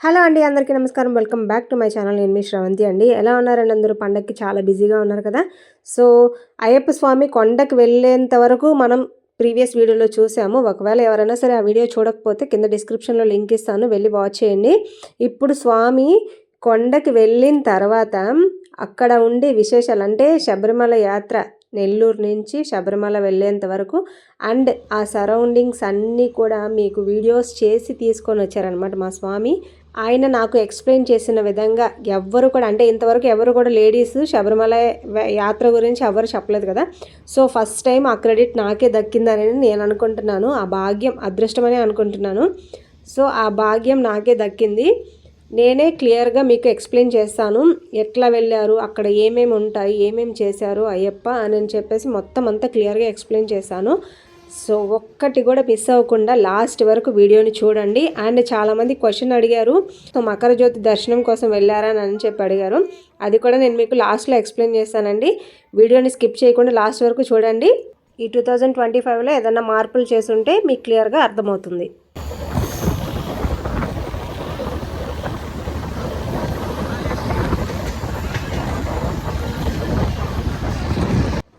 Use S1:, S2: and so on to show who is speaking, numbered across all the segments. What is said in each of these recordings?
S1: Hello అండి అందరికీ నమస్కారం. Welcome back to my channel. నేను మీ శ్రవంతి అండి. ఎలా ఉన్నారండి అందరూ? పండగకి చాలా బిజీగా ఉన్నారు కదా. సో అయ్యప్ప స్వామి కొండకు వెళ్ళేంత వరకు మనం ప్రీవియస్ వీడియోలో చూసాము. ఒకవేళ ఎవరైనా సరే ఆ వీడియో చూడకపోతే కింద డిస్క్రిప్షన్లో లింక్ ఇస్తాను. వెళ్ళి వాచ్ చేయండి. ఇప్పుడు స్వామి కొండకి వెళ్ళిన తర్వాత అక్కడ ఉండే విశేషాలు అంటే శబరిమల యాత్ర నెల్లూరు నుంచి శబరిమల వెళ్ళేంత వరకు అండ్ ఆ సరౌండింగ్స్ అన్నీ కూడా మీకు వీడియోస్ చేసి తీసుకొని వచ్చారనమాట మా స్వామి. ఆయన నాకు ఎక్స్ప్లెయిన్ చేసిన విధంగా ఎవ్వరు కూడా అంటే ఇంతవరకు ఎవరు కూడా లేడీస్ శబరిమల యాత్ర గురించి ఎవరు చెప్పలేదు కదా. సో ఫస్ట్ టైం ఆ క్రెడిట్ నాకే దక్కిందని నేను అనుకుంటున్నాను. ఆ భాగ్యం అదృష్టమని అనుకుంటున్నాను. సో ఆ భాగ్యం నాకే దక్కింది. నేనే క్లియర్గా మీకు ఎక్స్ప్లెయిన్ చేస్తాను. ఎట్లా వెళ్ళారు అక్కడ ఏమేమి ఉంటాయి ఏమేమి చేశారు అయ్యప్ప అని చెప్పేసి మొత్తం అంతా క్లియర్గా ఎక్స్ప్లెయిన్ చేశాను సో ఒక్కటి కూడా మిస్ అవ్వకుండా లాస్ట్ వరకు వీడియోని చూడండి. అండ్ చాలామంది క్వశ్చన్ అడిగారు సో మకర జ్యోతి దర్శనం కోసం వెళ్ళారా? అని చెప్పి అడిగారు. అది కూడా నేను మీకు లాస్ట్లో ఎక్స్ప్లెయిన్ చేస్తానండి. వీడియోని స్కిప్ చేయకుండా లాస్ట్ వరకు చూడండి. ఈ టూ థౌజండ్ ట్వంటీ ఫైవ్లో ఏదైనా మార్పులు చేసుంటే మీకు క్లియర్గా అర్థమవుతుంది.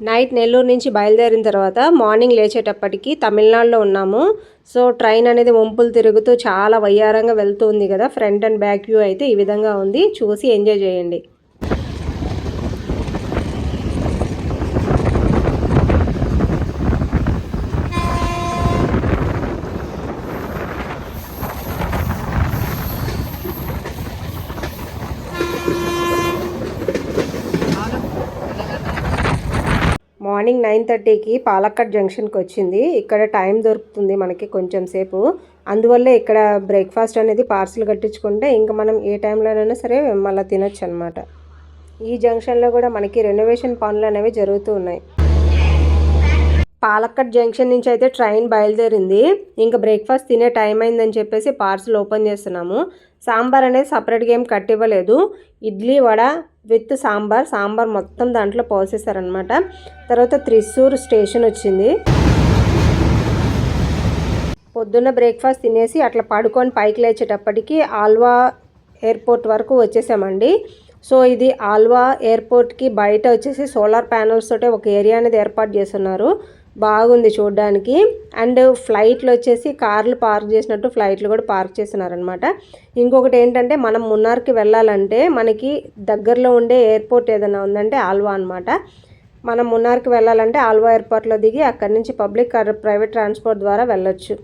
S1: నైట్ నెల్లూరు నుంచి బయలుదేరిన తర్వాత మార్నింగ్ లేచేటప్పటికి తమిళనాడులో ఉన్నాము. సో ట్రైన్ అనేది వంపులు తిరుగుతూ చాలా వయ్యారంగా వెళ్తుంది కదా. ఫ్రంట్ అండ్ బ్యాక్ వ్యూ అయితే ఈ విధంగా ఉంది. చూసి ఎంజాయ్ చేయండి. మార్నింగ్ నైన్ థర్టీకి పాలక్కడ్ జంక్షన్కి వచ్చింది. ఇక్కడ టైం దొరుకుతుంది మనకి కొంచెం సేపు. అందువల్ల ఇక్కడ బ్రేక్ఫాస్ట్ అనేది పార్సిల్ కట్టించుకుంటే ఇంకా మనం ఏ టైంలోనైనా సరే మళ్ళీ తినొచ్చు అనమాట ఈ జంక్షన్లో కూడా మనకి రెనోవేషన్ పనులు అనేవి జరుగుతూ ఉన్నాయి. పాలక్కడ్ జంక్షన్ నుంచి అయితే ట్రైన్ బయలుదేరింది. ఇంకా బ్రేక్ఫాస్ట్ తినే టైం అయిందని చెప్పేసి పార్సిల్ ఓపెన్ చేస్తున్నాము. సాంబార్ అనేది సపరేట్గా ఏం కట్టివ్వలేదు. ఇడ్లీ వడ విత్ సాంబార్ సాంబార్ మొత్తం దాంట్లో పోసేసారనమాట తర్వాత త్రిశూర్ స్టేషన్ వచ్చింది. పొద్దున్న బ్రేక్ఫాస్ట్ తినేసి అట్లా పడుకొని పైకి లేచేటప్పటికి ఆల్వా ఎయిర్పోర్ట్ వరకు వచ్చేసామండి. సో ఇది ఆల్వా ఎయిర్పోర్ట్కి బయట వచ్చేసి సోలార్ ప్యానల్స్ తోటే ఒక ఏరియా అనేది ఏర్పాటు చేస్తున్నారు. బాగుంది చూడడానికి. అండ్ ఫ్లైట్లు వచ్చేసి కార్లు పార్క్ చేసినట్టు ఫ్లైట్లు కూడా పార్క్ చేస్తున్నారనమాట ఇంకొకటి ఏంటంటే మనం మున్నార్కి వెళ్ళాలంటే మనకి దగ్గరలో ఉండే ఎయిర్పోర్ట్ ఏదైనా ఉందంటే ఆల్వా అనమాట మనం మున్నార్కి వెళ్ళాలంటే ఆల్వా ఎయిర్పోర్ట్లో దిగి అక్కడి నుంచి పబ్లిక్ ప్రైవేట్ ట్రాన్స్పోర్ట్ ద్వారా వెళ్ళొచ్చు.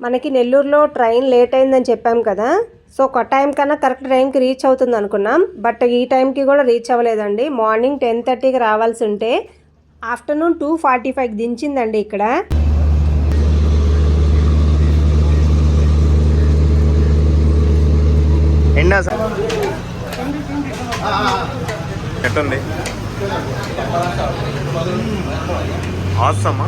S1: మనకి నెల్లూరులో ట్రైన్ లేట్ అయిందని చెప్పాం కదా. సో ఒక టైం కన్నా కరెక్ట్ టైంకి రీచ్ అవుతుంది అనుకున్నాం. బట్ ఈ టైంకి కూడా రీచ్ అవ్వలేదండి. మార్నింగ్ టెన్ థర్టీకి రావాల్సి ఉంటే ఆఫ్టర్నూన్ టూ ఫార్టీ ఫైవ్కి దించిందండి ఇక్కడ.
S2: ఎండా సార్ ఎట్టుంది? ఆసమ్మా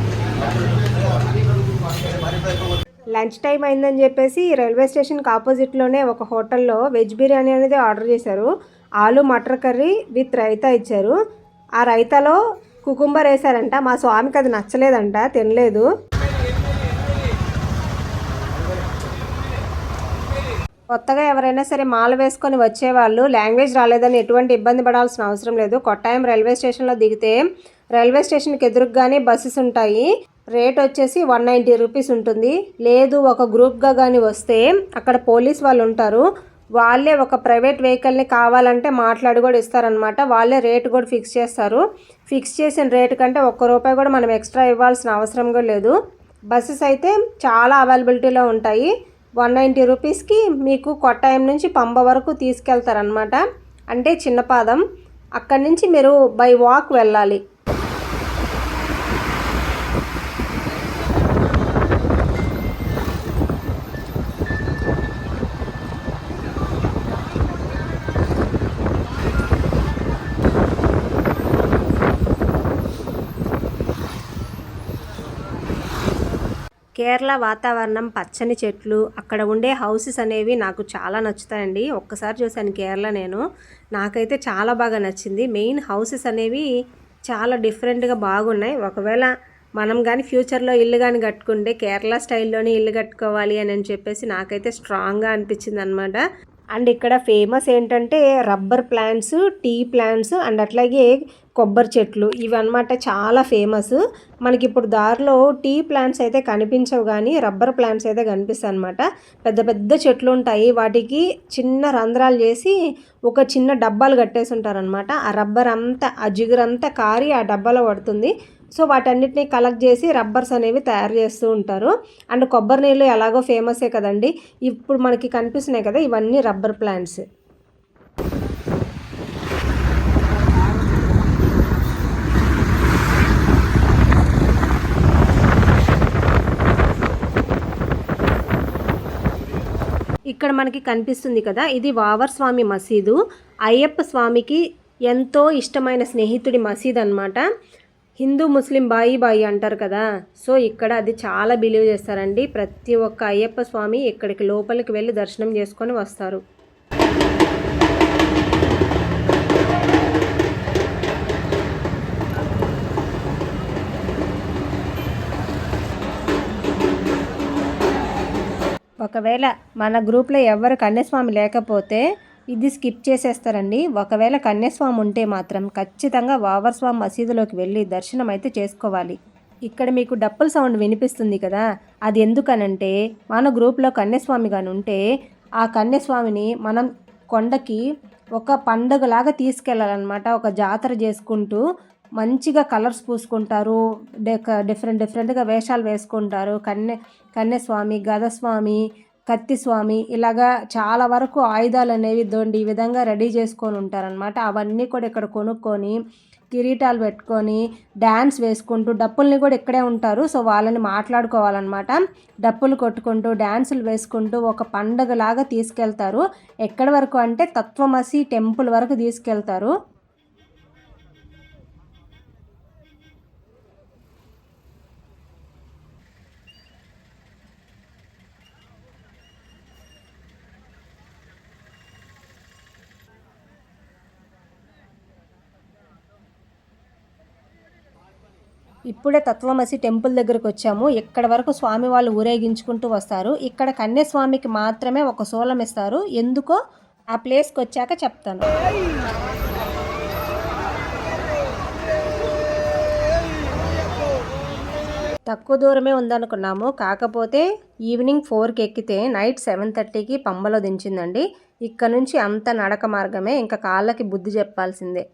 S1: లంచ్ టైం అయిందని చెప్పేసి రైల్వే స్టేషన్కి ఆపోజిట్లోనే ఒక హోటల్లో వెజ్ బిర్యానీ అనేది ఆర్డర్ చేశారు. ఆలు మటర్ కర్రీ విత్ రైతా ఇచ్చారు. ఆ రైతాలో కుకుంబర్ వేశారంట. మా స్వామికి అది నచ్చలేదంట. తినలేదు. కొత్తగా ఎవరైనా సరే మాల వేసుకొని వచ్చేవాళ్ళు లాంగ్వేజ్ రాలేదని ఎటువంటి ఇబ్బంది పడాల్సిన అవసరం లేదు. కొట్టాయం రైల్వే స్టేషన్లో దిగితే రైల్వే స్టేషన్కి ఎదురుగానే బస్సెస్ ఉంటాయి. రేట్ వచ్చేసి వన్ నైంటీ రూపీస్ ఉంటుంది. లేదు ఒక గ్రూప్గా కానీ వస్తే అక్కడ పోలీస్ వాళ్ళు ఉంటారు. వాళ్ళే ఒక ప్రైవేట్ వెహికల్ని కావాలంటే మాట్లాడి కూడా ఇస్తారనమాట వాళ్ళే రేటు కూడా ఫిక్స్ చేస్తారు. ఫిక్స్ చేసిన రేటు కంటే ఒక్క రూపాయి కూడా మనం ఎక్స్ట్రా ఇవ్వాల్సిన అవసరం కూడా లేదు. బస్సెస్ అయితే చాలా అవైలబిలిటీలో ఉంటాయి. వన్ నైంటీ రూపీస్కి మీకు కొట్టాయం నుంచి పంబ వరకు తీసుకెళ్తారనమాట అంటే చిన్నపాదం అక్కడి నుంచి మీరు బై వాక్ వెళ్ళాలి. కేరళ వాతావరణం పచ్చని చెట్లు అక్కడ ఉండే హౌసెస్ అనేవి నాకు చాలా నచ్చుతాయండి. ఒక్కసారి చూశాను కేరళ నేను. నాకైతే చాలా బాగా నచ్చింది. మెయిన్ హౌసెస్ అనేవి చాలా డిఫరెంట్గా బాగున్నాయి. ఒకవేళ మనం కానీ ఫ్యూచర్లో ఇల్లు కానీ కట్టుకుంటే కేరళ స్టైల్లోనే ఇల్లు కట్టుకోవాలి అని అని చెప్పేసి నాకైతే స్ట్రాంగ్గా అనిపించింది అనమాట అండ్ ఇక్కడ ఫేమస్ ఏంటంటే rubber plants tea plants and అట్లాగే కొబ్బరి చెట్లు ఇవన్నమాట చాలా ఫేమస్. మనకి ఇప్పుడు దారిలో టీ ప్లాంట్స్ అయితే కనిపించవు కానీ రబ్బర్ ప్లాంట్స్ అయితే కనిపిస్తాయి అనమాట పెద్ద పెద్ద చెట్లు ఉంటాయి వాటికి చిన్న రంధ్రాలు చేసి ఒక చిన్న డబ్బాలు కట్టేసి ఉంటారనమాట ఆ రబ్బర్ అంతా ఆ జిగురంతా కారి ఆ డబ్బాలో పడుతుంది. సో వాటన్నిటిని కలెక్ట్ చేసి రబ్బర్స్ అనేవి తయారు చేస్తూ ఉంటారు. అండ్ కొబ్బరి నీళ్ళు ఎలాగో ఫేమసే కదండి. ఇప్పుడు మనకి కనిపిస్తున్నాయి కదా ఇవన్నీ రబ్బర్ ప్లాంట్స్. ఇక్కడ మనకి కనిపిస్తుంది కదా ఇది వావర్ స్వామి మసీదు. అయ్యప్ప స్వామికి ఎంతో ఇష్టమైన స్నేహితుడి మసీద్ అన్నమాట. హిందూ ముస్లిం బాయి బాయి అంటారు కదా. సో ఇక్కడ అది చాలా బిలీవ్ చేస్తారండి. ప్రతి ఒక్క అయ్యప్ప స్వామి ఇక్కడికి లోపలికి వెళ్ళి దర్శనం చేసుకొని వస్తారు. ఒకవేళ మన గ్రూప్లో ఎవరు కన్యాస్వామి లేకపోతే ఇది స్కిప్ చేసేస్తారండి. ఒకవేళ కన్యాస్వామి ఉంటే మాత్రం ఖచ్చితంగా వావర్స్వామి మసీదులోకి వెళ్ళి దర్శనం అయితే చేసుకోవాలి. ఇక్కడ మీకు డప్పుల సౌండ్ వినిపిస్తుంది కదా. అది ఎందుకనంటే మన గ్రూప్లో కన్యాస్వామి కానీ ఉంటే ఆ కన్యాస్వామిని మనం కొండకి ఒక పండగలాగా తీసుకెళ్ళాలన్నమాట. ఒక జాతర చేసుకుంటూ మంచిగా కలర్స్ పూసుకుంటారు. డెక డిఫరెంట్ డిఫరెంట్గా వేషాలు వేసుకుంటారు. కన్య కన్యస్వామి గదస్వామి కత్తిస్వామి ఇలాగా చాలా వరకు ఆయుధాలు అనేవి దొండి ఈ విధంగా రెడీ చేసుకొని ఉంటారనమాట అవన్నీ కూడా ఇక్కడ కొనుక్కొని కిరీటాలు పెట్టుకొని డ్యాన్స్ వేసుకుంటూ డప్పుల్ని కూడా ఇక్కడే ఉంటారు. సో వాళ్ళని మాట్లాడుకోవాలన్నమాట. డప్పులు కొట్టుకుంటూ డ్యాన్సులు వేసుకుంటూ ఒక పండగలాగా తీసుకెళ్తారు. ఎక్కడి వరకు అంటే తత్వమసి టెంపుల్ వరకు తీసుకెళ్తారు. ఇప్పుడే తత్వమసి టెంపుల్ దగ్గరకు వచ్చాము. ఇక్కడ వరకు స్వామి వాళ్ళు ఊరేగించుకుంటూ వస్తారు. ఇక్కడ కన్యస్వామికి మాత్రమే ఒక సోలం ఇస్తారు. ఎందుకో ఆ ప్లేస్కి వచ్చాక చెప్తాను. తక్కువ దూరమే ఉందనుకున్నాము. కాకపోతే ఈవినింగ్ ఫోర్కి ఎక్కితే నైట్ సెవెన్ థర్టీకి పంబలో దించిందండి. ఇక్కడ నుంచి అంత నడక మార్గమే. ఇంకా కాళ్ళకి బుద్ధి చెప్పాల్సిందే.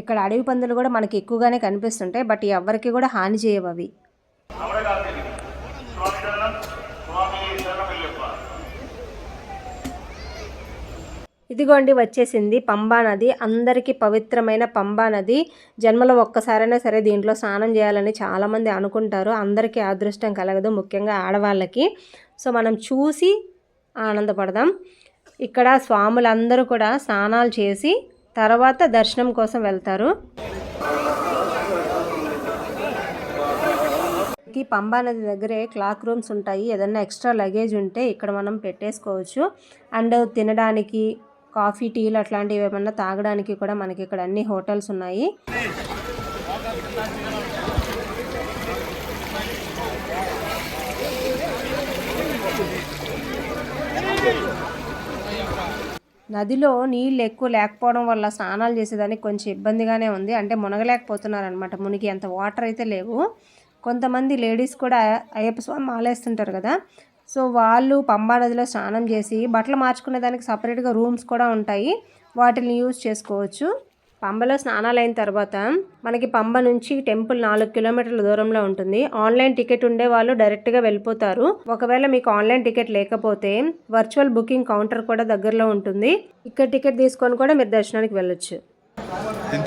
S1: ఇక్కడ అడవి పందులు కూడా మనకి ఎక్కువగానే కనిపిస్తుంటాయి బట్ ఎవరికి కూడా హాని చేయవు అవి. ఇదిగోండి వచ్చేసింది పంబా నది. అందరికీ పవిత్రమైన పంబా నది. జన్మలో ఒక్కసారైనా సరే దీంట్లో స్నానం చేయాలని చాలామంది అనుకుంటారు. అందరికీ అదృష్టం కలగదు ముఖ్యంగా ఆడవాళ్ళకి. సో మనం చూసి ఆనందపడదాం. ఇక్కడ స్వాములందరూ కూడా స్నానాలు చేసి తర్వాత దర్శనం కోసం వెళ్తారు. ఈ పంబా నది దగ్గరే క్లాక్ రూమ్స్ ఉంటాయి. ఏదన్నా ఎక్స్ట్రా లగేజ్ ఉంటే ఇక్కడ మనం పెట్టేసుకోవచ్చు. అండ్ తినడానికి కాఫీ టీలు అట్లాంటివి ఏమన్నా తాగడానికి కూడా మనకి ఇక్కడ అన్ని హోటల్స్ ఉన్నాయి. నదిలో నీళ్ళు ఎక్కువ లేకపోవడం వల్ల స్నానాలు చేసేదానికి కొంచెం ఇబ్బందిగానే ఉంది. అంటే మునగలేకపోతున్నారనమాట మునిగి అంత వాటర్ అయితే లేవు. కొంతమంది లేడీస్ కూడా అయ్యప్ప స్వామి మాలేస్తుంటారు కదా. సో వాళ్ళు పంబా నదిలో స్నానం చేసి బట్టలు మార్చుకునే దానికి సపరేట్గా రూమ్స్ కూడా ఉంటాయి. వాటిని యూజ్ చేసుకోవచ్చు. పంబలో స్నానాలు అయిన తర్వాత మనకి పంబ నుంచి టెంపుల్ నాలుగు కిలోమీటర్ల దూరంలో ఉంటుంది. ఆన్లైన్ టికెట్ ఉండే వాళ్ళు డైరెక్ట్గా వెళ్ళిపోతారు. ఒకవేళ మీకు ఆన్లైన్ టికెట్ లేకపోతే వర్చువల్ బుకింగ్ కౌంటర్ కూడా దగ్గరలో ఉంటుంది. ఇక్కడ టికెట్ తీసుకొని కూడా మీరు దర్శనానికి వెళ్ళొచ్చు.
S2: తిని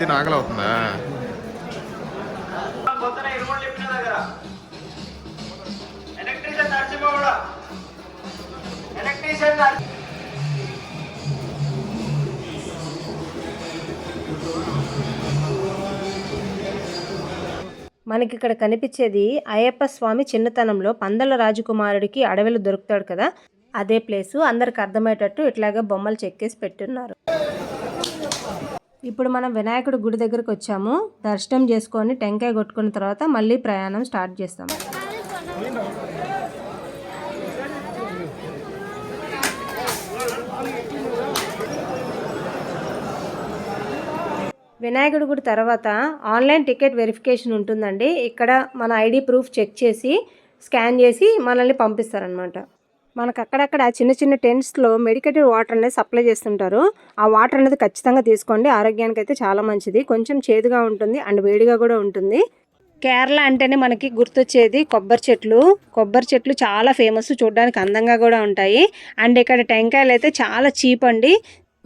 S1: మనకి ఇక్కడ కనిపించేది అయ్యప్ప స్వామి చిన్నతనంలో పందల రాజకుమారుడికి అడవిలో దొరుకుతాడు కదా అదే ప్లేసు. అందరికి అర్థమయ్యేటట్టు ఇట్లాగే బొమ్మలు చెక్కేసి పెట్టున్నారు. ఇప్పుడు మనం వినాయకుడి గుడి దగ్గరకు వచ్చాము. దర్శనం చేసుకొని టెంకాయ కొట్టుకున్న తర్వాత మళ్ళీ ప్రయాణం స్టార్ట్ చేస్తాము వినాయకుడి గుడి తర్వాత ఆన్లైన్ టికెట్ వెరిఫికేషన్ ఉంటుందండి. ఇక్కడ మన ఐడి ప్రూఫ్ చెక్ చేసి స్కాన్ చేసి మనల్ని పంపిస్తారనమాట మనకు అక్కడక్కడ చిన్న చిన్న టెంట్స్లో మెడికేటెడ్ వాటర్ అనేది సప్లై చేస్తుంటారు. ఆ వాటర్ అనేది ఖచ్చితంగా తీసుకోండి. ఆరోగ్యానికి అయితే చాలా మంచిది. కొంచెం చేదుగా ఉంటుంది అండ్ వేడిగా కూడా ఉంటుంది. కేరళ అంటేనే మనకి గుర్తొచ్చేది కొబ్బరి చెట్లు. కొబ్బరి చెట్లు చాలా ఫేమస్ చూడడానికి అందంగా కూడా ఉంటాయి. అండ్ ఇక్కడ టెంకాయలు అయితే చాలా చీప్ అండి.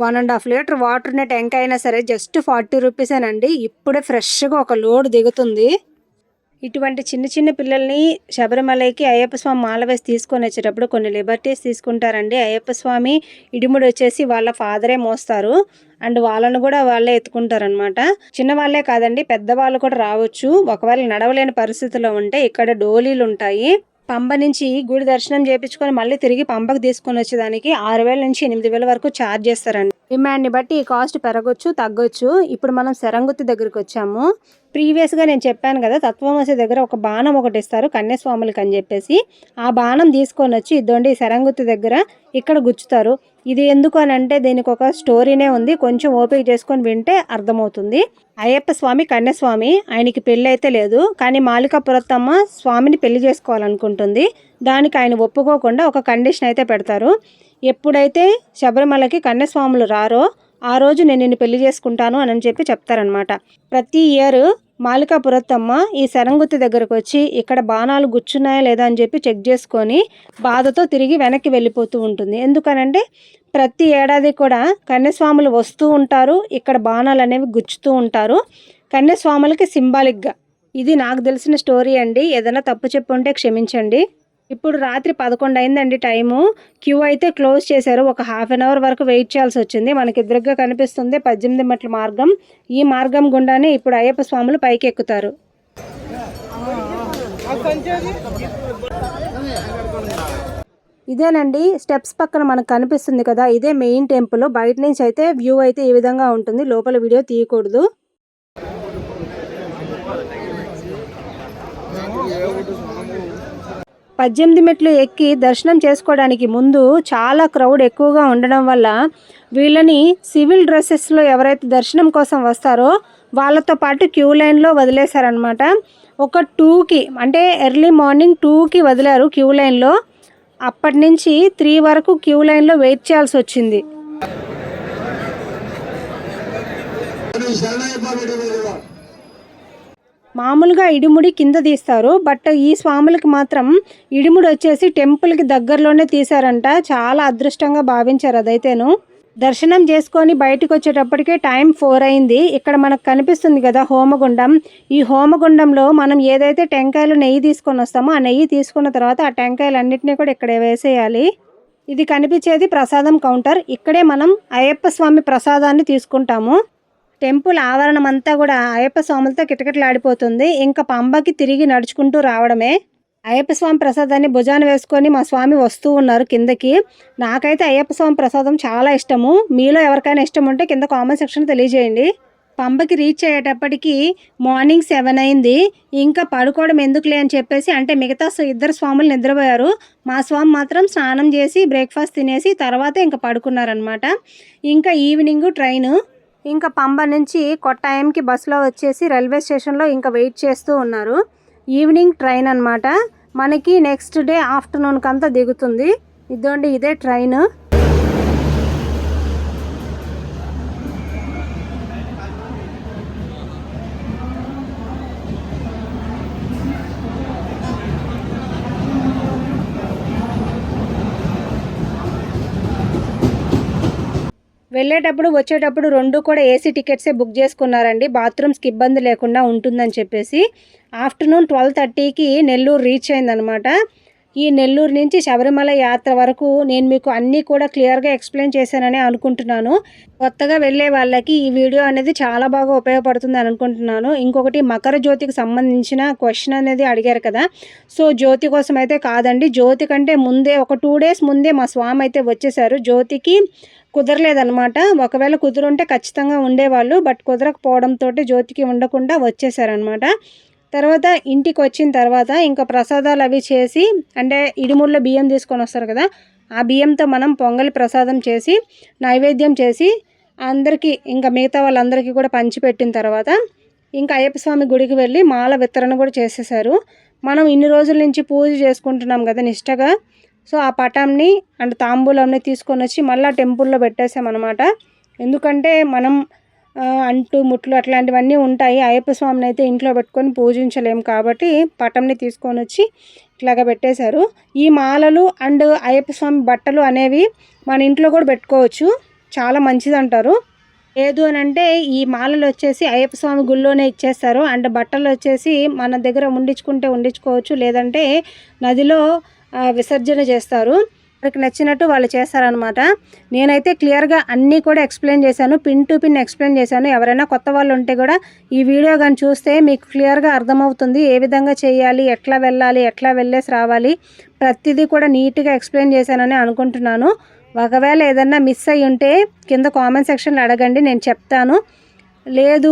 S1: One and half litre water ఉన్న ట్యాంక్ అయినా సరే జస్ట్ ఫార్టీ రూపీసేనండి ఇప్పుడే ఫ్రెష్గా ఒక లోడ్ దిగుతుంది. ఇటువంటి చిన్న చిన్న పిల్లల్ని శబరిమలకి అయ్యప్ప స్వామి మాల వేసి తీసుకొని వచ్చేటప్పుడు కొన్ని లిబర్టీస్ తీసుకుంటారండి. అయ్యప్ప స్వామి ఇడిముడు వచ్చేసి వాళ్ళ ఫాదరే మోస్తారు. అండ్ వాళ్ళను కూడా వాళ్ళే ఎత్తుకుంటారనమాట చిన్న వాళ్ళే కాదండి పెద్దవాళ్ళు కూడా రావచ్చు. ఒకవేళ నడవలేని పరిస్థితిలో ఉంటే ఇక్కడ డోలీలు ఉంటాయి. పంబ నుంచి గుడి దర్శనం చేయించుకొని మళ్ళీ తిరిగి పంబకు తీసుకొని వచ్చేదానికి ఆరు వేల నుంచి ఎనిమిది వేల వరకు ఛార్జ్ చేస్తారండి. డిమాండ్ని బట్టి ఈ కాస్ట్ పెరగొచ్చు తగ్గొచ్చు. ఇప్పుడు మనం శరంగుత్తి దగ్గరికి వచ్చాము. ప్రీవియస్గా నేను చెప్పాను కదా తత్వమసి దగ్గర ఒక బాణం ఒకటి ఇస్తారు కన్యాస్వాములకి అని చెప్పేసి. ఆ బాణం తీసుకొని వచ్చి ఇద్దండి శరంగుత్తి దగ్గర ఇక్కడ గుచ్చుతారు. ఇది ఎందుకు అని అంటే దీనికి ఒక స్టోరీనే ఉంది. కొంచెం ఓపిక చేసుకొని వింటే అర్థమవుతుంది. అయ్యప్ప స్వామి కన్యస్వామి ఆయనకి పెళ్ళి అయితే లేదు. కానీ మాలిక పురత్తమ్మ స్వామిని పెళ్ళి చేసుకోవాలనుకుంటుంది. దానికి ఆయన ఒప్పుకోకుండా ఒక కండిషన్ అయితే పెడతారు. ఎప్పుడైతే శబరిమలకి కన్యస్వాములు రారో ఆ రోజు నేను నిన్ను పెళ్ళి చేసుకుంటాను అని చెప్పి చెప్తారనమాట ప్రతి ఇయర్ మాలికా పురత్తమ్మ ఈ శరంగుత్తి దగ్గరకు వచ్చి ఇక్కడ బాణాలు గుచ్చున్నాయా లేదా అని చెప్పి చెక్ చేసుకొని బాధతో తిరిగి వెనక్కి వెళ్ళిపోతూ ఉంటుంది. ఎందుకనంటే ప్రతి ఏడాది కూడా కన్యస్వాములు వస్తూ ఉంటారు ఇక్కడ బాణాలు అనేవి గుచ్చుతూ ఉంటారు. కన్యస్వాములకి సింబాలిక్గా. ఇది నాకు తెలిసిన స్టోరీ అండి. ఏదైనా తప్పు చెప్పు ఉంటే క్షమించండి. ఇప్పుడు రాత్రి పదకొండు అయిందండి టైము. క్యూ అయితే క్లోజ్ చేశారు. ఒక హాఫ్ అన్ అవర్ వరకు వెయిట్ చేయాల్సి వచ్చింది. మనకి ఎదురుగా కనిపిస్తుంది పద్దెనిమిది మెట్ల మార్గం. ఈ మార్గం గుండానే ఇప్పుడు అయ్యప్ప స్వాములు పైకి ఎక్కుతారు. ఇదేనండి. స్టెప్స్ పక్కన మనకు కనిపిస్తుంది కదా ఇదే మెయిన్ టెంపుల్. బయట నుంచి అయితే వ్యూ అయితే ఈ విధంగా ఉంటుంది. లోపల వీడియో తీయకూడదు. పద్దెనిమిది మెట్లు ఎక్కి దర్శనం చేసుకోవడానికి ముందు చాలా క్రౌడ్ ఎక్కువగా ఉండడం వల్ల వీళ్ళని సివిల్ డ్రెస్సెస్లో ఎవరైతే దర్శనం కోసం వస్తారో వాళ్ళతో పాటు క్యూ లైన్లో వదిలేశారనమాట ఒక టూకి అంటే ఎర్లీ మార్నింగ్ టూకి వదిలారు క్యూ లైన్లో. అప్పటి నుంచి త్రీ వరకు క్యూ లైన్లో వెయిట్ చేయాల్సి వచ్చింది. మామూలుగా ఇడిముడి కింద తీస్తారు బట్ ఈ స్వాములకి మాత్రం ఇడిముడి వచ్చేసి టెంపుల్కి దగ్గరలోనే తీశారంట. చాలా అదృష్టంగా భావించారు అదైతేను. దర్శనం చేసుకొని బయటకు వచ్చేటప్పటికే టైం ఫోర్ అయింది. ఇక్కడ మనకు కనిపిస్తుంది కదా హోమగుండం. ఈ హోమగుండంలో మనం ఏదైతే టెంకాయలు నెయ్యి తీసుకొని వస్తామో ఆ నెయ్యి తీసుకున్న తర్వాత ఆ టెంకాయలు అన్నింటినీ కూడా ఇక్కడ వేసేయాలి. ఇది కనిపించేది ప్రసాదం కౌంటర్. ఇక్కడే మనం అయ్యప్ప స్వామి ప్రసాదాన్ని తీసుకుంటాము. టెంపుల్ ఆవరణం అంతా కూడా అయ్యప్ప స్వాములతో కిటకిటలాడిపోతుంది. ఇంకా పంబకి తిరిగి నడుచుకుంటూ రావడమే. అయ్యప్ప స్వామి ప్రసాదాన్ని భుజాన వేసుకొని మా స్వామి వస్తూ ఉన్నారు కిందకి. నాకైతే అయ్యప్ప స్వామి ప్రసాదం చాలా ఇష్టము. మీలో ఎవరికైనా ఇష్టం ఉంటే కింద కామెంట్ సెక్షన్ తెలియజేయండి. పంబకి రీచ్ అయ్యేటప్పటికి మార్నింగ్ సెవెన్ అయింది. ఇంకా పడుకోవడం ఎందుకులే అని చెప్పేసి అంటే మిగతా ఇద్దరు స్వాములు నిద్రపోయారు. మా స్వామి మాత్రం స్నానం చేసి బ్రేక్ఫాస్ట్ తినేసి తర్వాత ఇంకా పడుకున్నారనమాట ఇంకా ఈవినింగ్ ట్రైన్. ఇంకా పంబ నుంచి కొట్టాయంకి బస్సులో వచ్చేసి రైల్వే స్టేషన్లో ఇంకా వెయిట్ చేస్తూ ఉన్నారు. ఈవినింగ్ ట్రైన్ అన్నమాట. మనకి నెక్స్ట్ డే ఆఫ్టర్నూన్కి అంతా దిగుతుంది. ఇదండి ఇదే ట్రైన్. వెళ్ళేటప్పుడు వచ్చేటప్పుడు రెండు కూడా ఏసీ టికెట్సే బుక్ చేసుకున్నారండి. బాత్రూమ్స్కి ఇబ్బంది లేకుండా ఉంటుందని చెప్పేసి ఆఫ్టర్నూన్ ట్వెల్వ్ థర్టీకి నెల్లూరు రీచ్ అయిందనమాట. ఈ నెల్లూరు నుంచి శబరిమల యాత్ర వరకు నేను మీకు అన్నీ కూడా క్లియర్గా ఎక్స్ప్లెయిన్ చేశానని అనుకుంటున్నాను. కొత్తగా వెళ్ళే వాళ్ళకి ఈ వీడియో అనేది చాలా బాగా ఉపయోగపడుతుంది అని అనుకుంటున్నాను. ఇంకొకటి మకర జ్యోతికి సంబంధించిన క్వశ్చన్ అనేది అడిగారు కదా. సో జ్యోతి కోసం అయితే కాదండి. జ్యోతి కంటే ముందే ఒక టూ డేస్ ముందే మా స్వామి అయితే వచ్చేసారు. జ్యోతికి కుదరలేదనమాట ఒకవేళ కుదురుంటే ఖచ్చితంగా ఉండేవాళ్ళు బట్ కుదరకపోవడంతో జ్యోతికి ఉండకుండా వచ్చేసారనమాట తర్వాత ఇంటికి వచ్చిన తర్వాత ఇంకా ప్రసాదాలు అవి చేసి అంటే ఇడుముళ్ళ బియ్యం తీసుకొని వస్తారు కదా ఆ బియ్యంతో మనం పొంగలి ప్రసాదం చేసి నైవేద్యం చేసి అందరికీ ఇంకా మిగతా వాళ్ళందరికీ కూడా పంచిపెట్టిన తర్వాత ఇంకా అయ్యప్ప స్వామి గుడికి వెళ్ళి మాల వితరణ కూడా చేసేసారు. మనం ఇన్ని రోజుల నుంచి పూజ చేసుకుంటున్నాం కదా నిష్టగా. సో ఆ పటాన్ని అంటే తాంబూలంని తీసుకొని వచ్చి మళ్ళీ టెంపుల్లో పెట్టేసామన్నమాట. ఎందుకంటే మనం అంటు ముట్లు అట్లాంటివన్నీ ఉంటాయి. అయ్యప్ప స్వామిని అయితే ఇంట్లో పెట్టుకొని పూజించలేము కాబట్టి పటంని తీసుకొని వచ్చి ఇట్లాగా పెట్టేశారు. ఈ మాలలు అండ్ అయ్యప్ప స్వామి బట్టలు అనేవి మన ఇంట్లో కూడా పెట్టుకోవచ్చు. చాలా మంచిది అంటారు లేదు అని అంటే ఈ మాలలు వచ్చేసి అయ్యప్ప స్వామి గుళ్ళోనే ఇచ్చేస్తారు. అండ్ బట్టలు వచ్చేసి మన దగ్గర ఉండించుకుంటే ఉండించుకోవచ్చు లేదంటే నదిలో విసర్జన చేస్తారు. వాళ్ళకి నచ్చినట్టు వాళ్ళు చేస్తారనమాట నేనైతే క్లియర్గా అన్నీ కూడా ఎక్స్ప్లెయిన్ చేశాను. పిన్ టు పిన్ ఎక్స్ప్లెయిన్ చేశాను. ఎవరైనా కొత్త వాళ్ళు ఉంటే కూడా ఈ వీడియో కానీ చూస్తే మీకు క్లియర్గా అర్థమవుతుంది. ఏ విధంగా చేయాలి ఎట్లా వెళ్ళాలి ఎట్లా వెళ్ళేసి రావాలి. ప్రతిదీ కూడా నీట్గా ఎక్స్ప్లెయిన్ చేశానని అనుకుంటున్నాను. ఒకవేళ ఏదన్నా మిస్ అయ్యి ఉంటే కింద కామెంట్ సెక్షన్లో అడగండి. నేను చెప్తాను. లేదు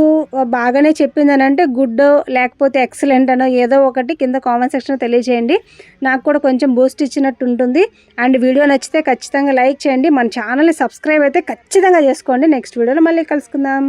S1: బాగానే చెప్పిందని అంటే గుడ్ లేకపోతే ఎక్సలెంట్ అనో ఏదో ఒకటి కింద కామెంట్ సెక్షన్లో తెలియజేయండి. నాకు కూడా కొంచెం బూస్ట్ ఇచ్చినట్టు ఉంటుంది అండ్ వీడియో నచ్చితే ఖచ్చితంగా లైక్ చేయండి. మన ఛానల్ని సబ్స్క్రైబ్ అయితే ఖచ్చితంగా చేసుకోండి. నెక్స్ట్ వీడియోలో మళ్ళీ కలుసుకుందాం.